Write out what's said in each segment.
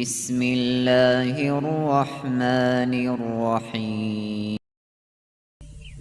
بسم الله الرحمن الرحيم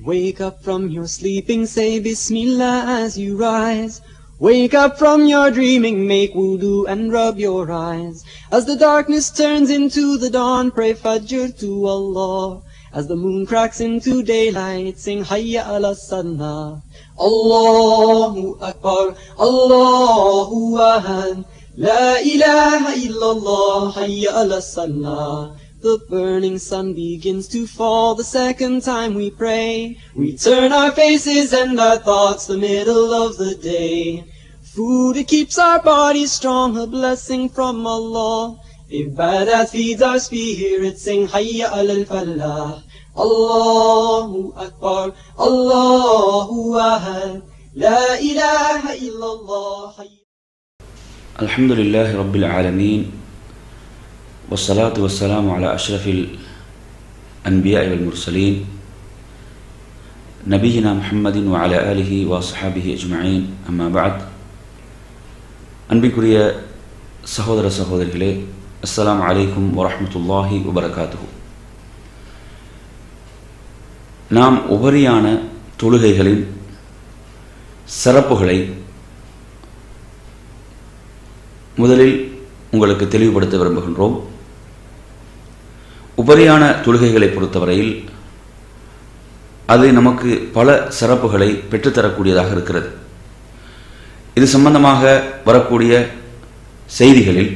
Wake up from your sleeping, say Bismillah as you rise. Wake up from your dreaming, make wudu and rub your eyes. As the darkness turns into the dawn, pray Fajr to Allah. As the moon cracks into daylight, sing Hayya ala Salah. Allahu Akbar, Allahu Ahad. La ilaha illallah, Hayya ala Salah. The burning sun begins to fall the second time we pray. We turn our faces and our thoughts the middle of the day. Food it keeps our bodies strong, a blessing from Allah. Ibadat feeds our spirit, sing Hayya al Falah. Allahu Akbar, Allahu Ahad. La ilaha illallah. Hayya الحمد لله رب العالمين والصلاة والسلام على أشرف الأنبياء والمرسلين نبينا محمد وعلى آله وصحابه أجمعين أما بعد அன்பிற்குரிய சகோதர சகோதரிகளே அஸ்ஸலாமு அலைக்கும் வரஹ்மத்துல்லாஹி வபரகாத்துஹு நாம் உபரியான தொழுகைகளின் சிறப்புகளை முதலில் உங்களுக்கு தெளிவுபடுத்த விரும்புகின்றோம். உபரியான தொழுகைகளை பொறுத்தவரையில் அது நமக்கு பல சிறப்புகளை பெற்றுத்தரக்கூடியதாக இருக்கிறது. இது சம்பந்தமாக வரக்கூடிய செய்திகளில்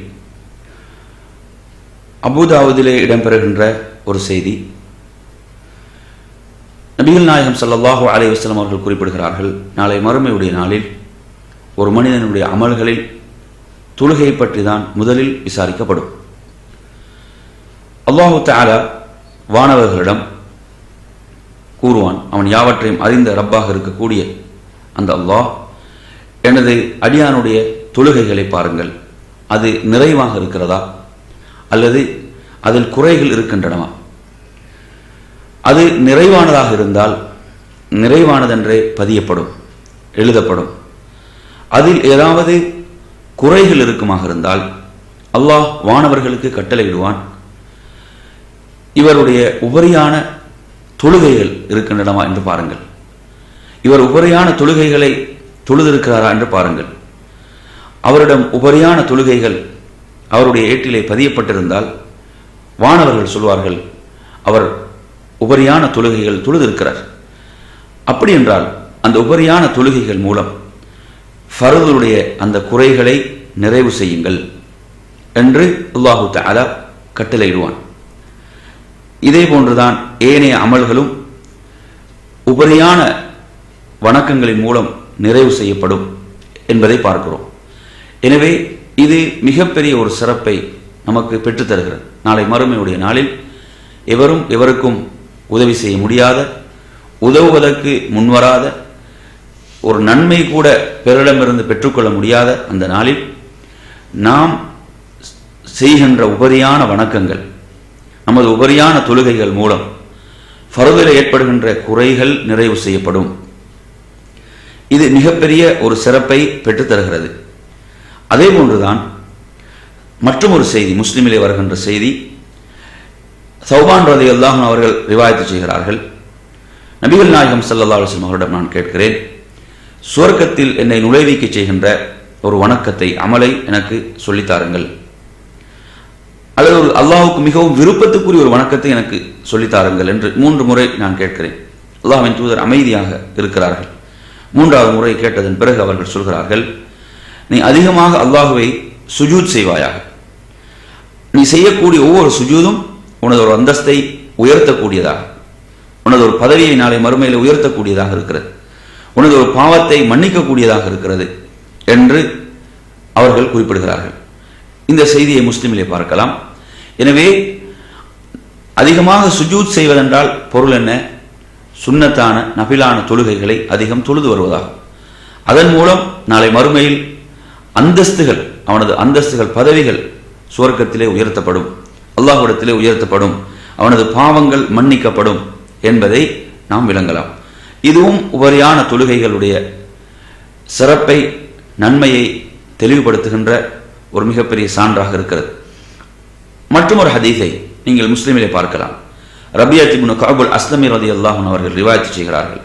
அபுதாவுதிலே இடம்பெறுகின்ற ஒரு செய்தி. நபிகள் நாயகம் சல்லாஹூ அலைஹி வஸல்லம் அவர்கள் குறிப்பிடுகிறார்கள் நாளை மறுமையுடைய நாளில் ஒரு மனிதனுடைய அமல்களில் தொழுகை பற்றி தான் முதலில் விசாரிக்கப்படும். அல்லாஹு தாலா வானவர்களிடம் கூறுவான் அவன் யாவற்றையும் அறிந்த ரப்பாக இருக்கக்கூடிய அந்த அல்லாஹ் எனது அடியானுடைய தொழுகைகளை பாருங்கள். அது நிறைவாக இருக்கிறதா? அல்லது அதில் குறைகள் இருக்கின்றனவா? அது நிறைவானதாக இருந்தால் நிறைவானதென்றே பதியப்படும் எழுதப்படும். அதில் ஏதாவது குறைகள் இருக்குமாக இருந்தால் அல்லாஹ் வானவர்களுக்கு கட்டளையிடுவான். இவருடைய உபரியான தொழுகைகள் இருக்கின்றனவா என்று பாருங்கள். இவர் உபரியான தொழுகைகளை தொழுதிருக்கிறாரா என்று பாருங்கள். அவரிடம் உபரியான தொழுகைகள் அவருடைய ஏட்டிலே பதியப்பட்டிருந்தால் வானவர்கள் சொல்வார்கள் அவர் உபரியான தொழுகைகள் தொழுதிருக்கிறார். அப்படி என்றால் அந்த உபரியான தொழுகைகள் மூலம் ஃபரதுடைய அந்த குறைகளை நிறைவு செய்யுங்கள் என்று அல்லாஹு தாலா கட்டளையிடுவான். இதே போன்றுதான் ஏனைய அமல்களும் உபரியான வணக்கங்களின் மூலம் நிறைவு செய்யப்படும் என்பதை பார்க்கிறோம். எனவே இது மிகப்பெரிய ஒரு சிறப்பை நமக்கு பெற்றுத்தருகிறது நாளை மறுமையுடைய நாளில் எவரும் எவருக்கும் உதவி செய்ய முடியாத உதவுவதற்கு முன்வராத ஒரு நன்மை கூட பிறரிடமிருந்து பெற்றுக்கொள்ள முடியாத அந்த நாளில் நாம் செய்கின்ற உபரியான வணக்கங்கள் நமது உபரியான தொழுகைகள் மூலம் ஃபரதில் ஏற்படுகின்ற குறைகள் நிறைவு செய்யப்படும். இது மிகப்பெரிய ஒரு சிறப்பை பெற்றுத்தருகிறது அதே போன்றுதான் மற்றும் ஒரு செய்தி முஸ்லிமிலே வருகின்ற செய்தி சௌபான் ரதி அல்லாஹன் அவர்கள் ரிவாயத்து செய்கிறார்கள். நபிகள் நாயகம் சல்லா அலுவலம் அவரிடம் நான் கேட்கிறேன் சுவர்க்கத்தில் என்னை நுழைவிக்க செய்கின்ற ஒரு வணக்கத்தை அமலை எனக்கு சொல்லித்தாருங்கள் அல்லது ஒரு அல்லாஹுக்கு மிகவும் விருப்பத்துக்குரிய ஒரு வணக்கத்தை எனக்கு சொல்லித்தாருங்கள் என்று மூன்று முறை நான் கேட்கிறேன். அல்லாஹின் தூதர் அமைதியாக இருக்கிறார்கள். மூன்றாவது முறை கேட்டதன் பிறகு அவர்கள் சொல்கிறார்கள் நீ அதிகமாக அல்லாஹுவை சுஜூத் செய்வாயாக. நீ செய்யக்கூடிய ஒவ்வொரு சுஜூதும் உனது ஒரு அந்தஸ்தை உயர்த்தக்கூடியதாக. உனது ஒரு பதவியை நாளை மறுமையில் உயர்த்தக்கூடியதாக இருக்கிறது. உனது ஒரு பாவத்தை மன்னிக்கக்கூடியதாக இருக்கிறது என்று அவர்கள் குறிப்பிடுகிறார்கள். இந்த செய்தியை முஸ்லிமிலே பார்க்கலாம். எனவே அதிகமாக சுஜூத் செய்வதென்றால் பொருள் என்ன? சுண்ணத்தான நபிலான தொழுகைகளை அதிகம் தொழுது வருவதாகும். அதன் மூலம் நாளை மறுமையில் அந்தஸ்துகள் அவனது அந்தஸ்துகள் பதவிகள் சுவர்க்கத்திலே உயர்த்தப்படும். அல்லாஹுடத்திலே உயர்த்தப்படும். அவனது பாவங்கள் மன்னிக்கப்படும் என்பதை நாம் விளங்கலாம். இதுவும் உபரியான தொழுகைகளுடைய சிறப்பை நன்மையை தெளிவுபடுத்துகின்ற ஒரு மிகப்பெரிய சான்றாக இருக்கிறது. மற்றும் ஒரு ஹதீஸை நீங்கள் முஸ்லீமிலே பார்க்கலாம். ரபியா திபுன் காபுல் அஸ்லமி ரதி அல்லாஹன் அவர்கள் ரிவாய்த்து செய்கிறார்கள்.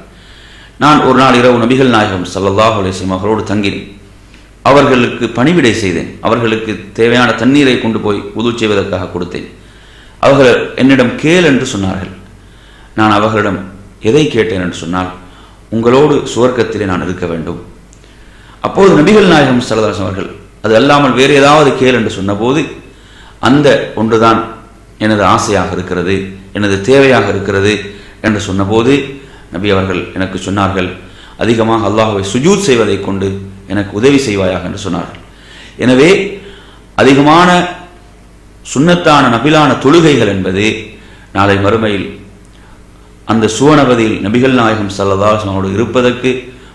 நான் ஒரு நாள் இரவு நபிகள் நாயகம் ஸல்லல்லாஹு அலிஸ்லம் அவர்களோடு தங்கினேன். அவர்களுக்கு பணிவிடை செய்தேன். அவர்களுக்கு தேவையான தண்ணீரை கொண்டு போய் உதவு செய்வதற்காக கொடுத்தேன். அவர்கள் என்னிடம் கேள் என்று சொன்னார்கள். நான் அவர்களிடம் எதை கேட்டேன் என்று சொன்னால் உங்களோடு சுவர்க்கத்திலே நான் இருக்க வேண்டும். அப்போது நபிகள் நாயகம் சல்லதாசன் அவர்கள் அது அல்லாமல் வேறு ஏதாவது கேள் என்று சொன்னபோது அந்த ஒன்றுதான் எனது ஆசையாக இருக்கிறது எனது தேவையாக இருக்கிறது என்று சொன்னபோது நபி அவர்கள் எனக்கு சொன்னார்கள் அதிகமாக அல்லாஹுவை சுஜூத் செய்வதை கொண்டு எனக்கு உதவி செய்வாயாக என்று சொன்னார்கள். எனவே அதிகமான சுண்ணத்தான நபிலான தொழுகைகள் என்பது நாளை மறுமையில் அந்த சுவனபதியில் நபிகள் நாயகம் சல்லதாசனோடு இருப்பதற்கு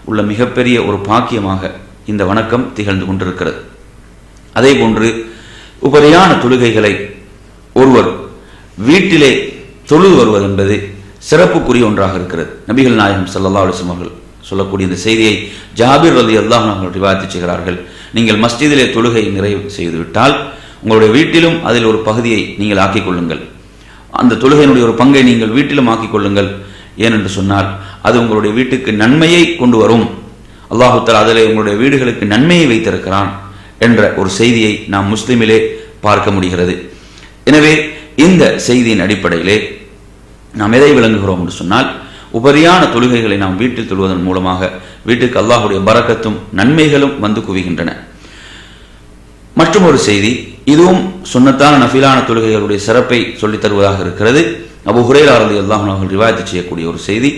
உள்ள மிகப்பெரிய ஒரு பாக்கியமாக இந்த வணக்கம் திகழ்ந்து கொண்டிருக்கிறது. அதே போன்று உபரியான தொழுகைகளை ஒருவர் வீட்டிலே தொழுது வருவது என்பது சிறப்புக்குரிய ஒன்றாக இருக்கிறது. நபிகள் நாயகம் சல்லா அலிஸ்லம் அவர்கள் சொல்லக்கூடிய இந்த செய்தியை ஜாபீர் அலி அல்லாஹ் அவர்கள் விவாதித்து செய்கிறார்கள். நீங்கள் மஸ்ஜிதிலே தொழுகை நிறைவு செய்துவிட்டால் உங்களுடைய வீட்டிலும் அதில் ஒரு பகுதியை நீங்கள் ஆக்கிக் கொள்ளுங்கள். அந்த தொழுகையினுடைய ஒரு பங்கை நீங்கள் வீட்டிலும் ஆக்கிக் கொள்ளுங்கள். ஏனென்று சொன்னால் அது உங்களுடைய வீட்டுக்கு நன்மையை கொண்டு வரும். அல்லாஹு அதில் அதிலே உங்களுடைய வீடுகளுக்கு நன்மையை வைத்திருக்கிறான் என்ற ஒரு செய்தியை நாம் முஸ்லிமிலே பார்க்க முடிகிறது. எனவே இந்த செய்தியின் அடிப்படையிலே நாம் எதை விளங்குகிறோம் என்று சொன்னால் உபரியான தொழுகைகளை நாம் வீட்டில் தொழுவதன் மூலமாக வீட்டுக்கு அல்லாஹுடைய பரக்கத்தும் நன்மைகளும் வந்து குவிகின்றன. மற்றும் ஒரு செய்தி இதுவும் சுன்னத்தான நஃபிலான தொழுகைகளுடைய சிறப்பை சொல்லித் தருவதாக இருக்கிறது. அபு ஹுரேரா ரலி அல்லாஹன் அவர்கள் ரிவாயத்து செய்யக்கூடிய ஒரு செய்தி.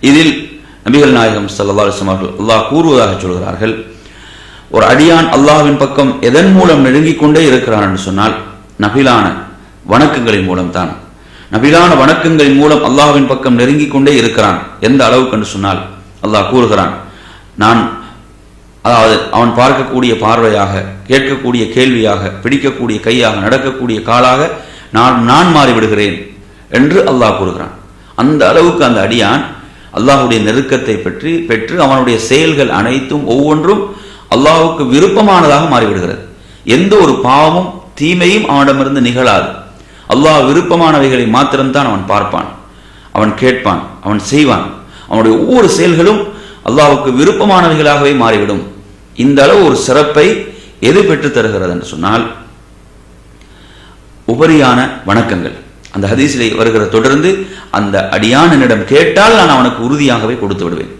இதில் நபிகள் நாயகம் ஸல்லல்லாஹு அலைஹி அவர்கள் அல்லாஹ் கூறுவதாக சொல்கிறார்கள். ஒரு அடியான் அல்லாஹ்வின் பக்கம் எதன் மூலம் நெருங்கிக் கொண்டே இருக்கிறான் என்று சொன்னால் நபிலான வணக்கங்களின் மூலம் தான். நபிலான வணக்கங்களின் மூலம் அல்லாஹ்வின் பக்கம் நெருங்கிக் கொண்டே இருக்கிறான். எந்த அளவுக்கு என்று சொன்னால் அல்லாஹ் கூறுகிறான் நான் அதாவது அவன் பார்க்கக்கூடிய பார்வையாக கேட்கக்கூடிய கேள்வியாக பிடிக்கக்கூடிய கையாக நடக்கக்கூடிய காலாக நான் நான் மாறிவிடுகிறேன் என்று அல்லாஹ் கூறுகிறான். அந்த அளவுக்கு அந்த அடியான் அல்லாஹுடைய நெருக்கத்தை பெற்று பெற்று அவனுடைய செயல்கள் அனைத்தும் ஒவ்வொன்றும் அல்லாஹுக்கு விருப்பமானதாக மாறிவிடுகிறது. எந்த ஒரு பாவமும் தீமையும் அவனிடமிருந்து நிகழாது. அல்லாஹ் விருப்பமானவைகளை மாத்திரம்தான் அவன் பார்ப்பான். அவன் கேட்பான் அவன் செய்வான். அவனுடைய ஒவ்வொரு செயல்களும் அல்லாஹுக்கு விருப்பமானவைகளாகவே மாறிவிடும். இந்த அளவு ஒரு சிறப்பை எது பெற்று தருகிறது என்று சொன்னால் உபரியான வணக்கங்கள். அந்த ஹதீஸிலே வருகிற தொடர்ந்து அந்த அடியான் என்னிடம் கேட்டால் நான் அவனுக்கு உறுதியாகவே கொடுத்து விடுவேன்.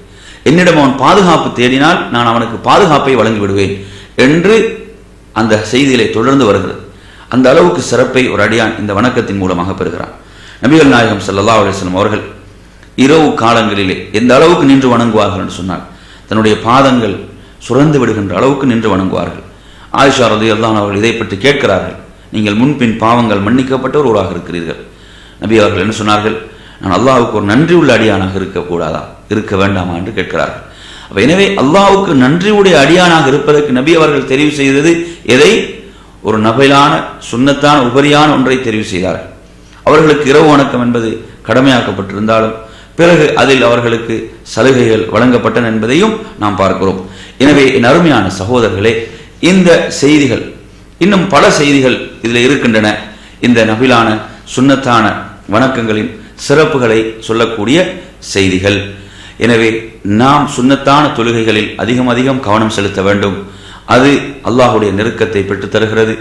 என்னிடம் அவன் பாதுகாப்பு தேடினால் நான் அவனுக்கு பாதுகாப்பை வழங்கி விடுவேன் என்று அந்த செய்தியிலே தொடர்ந்து வருகிறது. அந்த அளவுக்கு சிறப்பை ஒரு அடியான் இந்த வணக்கத்தின் மூலமாக பெறுகிறான். நபிகள் நாயகம் சல்லா அலிஸ்லம் அவர்கள் இரவு காலங்களிலே எந்த அளவுக்கு நின்று வணங்குவார்கள் என்று சொன்னால் தன்னுடைய பாதங்கள் சுரந்து விடுகின்ற அளவுக்கு நின்று வணங்குவார்கள். ஆயிஷா ரலியல்லாஹு அன்ஹா அவர்கள் இதை பற்றி கேட்கிறார்கள். நீங்கள் முன்பின் பாவங்கள் மன்னிக்கப்பட்டவர்களாக இருக்கிறீர்கள். நபி அவர்கள் என்ன சொன்னார்கள்? நான் அல்லாவுக்கு ஒரு நன்றி உள்ள அடியானாக இருக்கக்கூடாதா இருக்க வேண்டாமா என்று கேட்கிறார்கள். அப்போ எனவே அல்லாஹ்வுக்கு நன்றியுடைய அடியானாக இருப்பதற்கு நபி அவர்கள் தெரிவு செய்தது எதை? ஒரு நபையிலான சுன்னத்தான உபரியான ஒன்றை தெரிவு செய்தார்கள். அவர்களுக்கு இரவு வணக்கம் என்பது கடமையாக்கப்பட்டிருந்தாலும் பிறகு அதில் அவர்களுக்கு சலுகைகள் வழங்கப்பட்டன என்பதையும் நாம் பார்க்கிறோம். எனவே என் அருமையான சகோதரர்களே இந்த செய்திகள் இன்னும் பல செய்திகள் இதில் இருக்கின்றன. இந்த நபிலான சுன்னத்தான வணக்கங்களின் சிறப்புகளை சொல்லக்கூடிய செய்திகள். எனவே நாம் சுன்னத்தான தொழுகைகளில் அதிகம் அதிகம் கவனம் செலுத்த வேண்டும். அது அல்லாஹுடைய நெருக்கத்தை பெற்றுத் தருகிறது.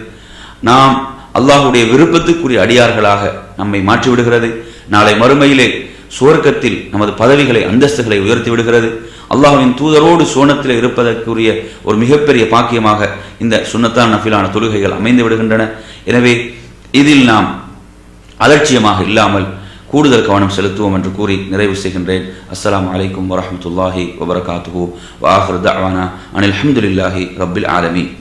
நாம் அல்லாஹுடைய விருப்பத்துக்குரிய அடியார்களாக நம்மை மாற்றிவிடுகிறது. நாளை மறுமையிலே சுவர்க்கத்தில் நமது பதவிகளை அந்தஸ்துகளை உயர்த்தி விடுகிறது. அல்லாஹ்வின் தூதரோடு சோனத்தில் இருப்பதற்குரிய ஒரு மிகப்பெரிய பாக்கியமாக இந்த சுண்ணத்தான் நஃபிலான தொழுகைகள் அமைந்து விடுகின்றன. எனவே இதில் நாம் அலட்சியமாக இல்லாமல் கூடுதல் கவனம் செலுத்துவோம் என்று கூறி நிறைவு செய்கின்றேன். அஸ்லாம் அலைக்கும் வரமத்துல்லாஹி வபரகாத்துஹு. வ ஆஹிரு அனில் அஹமதுல்லாஹி ரபில் ஆலமீன்.